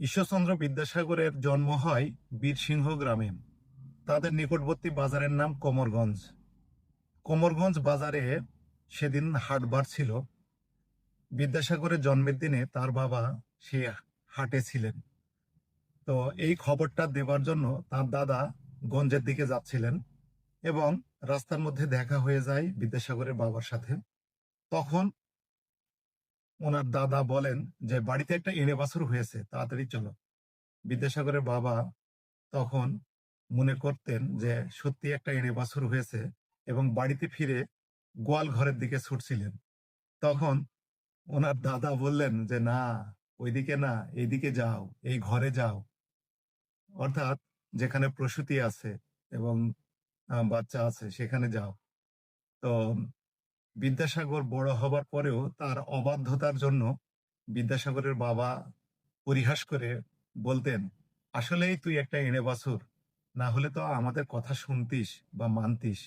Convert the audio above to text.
ঈশ্বরচন্দ্র বিদ্যাসাগরের জন্ম হয় বীরসিংহ গ্রামে। তাদের নিকটবর্তী বাজারের নাম কোমরগঞ্জ। কোমরগঞ্জ বাজারে সেদিন হাটবার ছিল। বিদ্যাসাগরের জন্মের দিনে তার বাবা সে হাটে ছিলেন। তো এই খবরটা দেবার জন্য তার দাদা গঞ্জের দিকে যাচ্ছিলেন এবং রাস্তার মধ্যে দেখা হয়ে যায় বিদ্যাসাগরের বাবার সাথে। তখন ওনার দাদা বলেন যে, বাড়িতে একটা এনে বাছুর হয়েছে, তাড়াতাড়ি চলো। বিদ্যাসাগরের বাবা তখন মনে করতেন যে, সত্যি একটা এনে বাছুর হয়েছে এবং বাড়িতে ফিরে গোয়াল ঘরের দিকে ছুটছিলেন। তখন ওনার দাদা বললেন যে, না, ওইদিকে না, এইদিকে যাও, এই ঘরে যাও। অর্থাৎ যেখানে প্রসূতি আছে এবং বাচ্চা আছে, সেখানে যাও। তো বিদ্যাসাগর বড় হবার পরেও তার অবাধ্যতার জন্য বিদ্যাসাগরের বাবা পরিহাস করে বলতেন, আসলেই তুই একটা এনে বাছুর, না হলে তো আমাদের কথা শুনতিস বা মানতিস।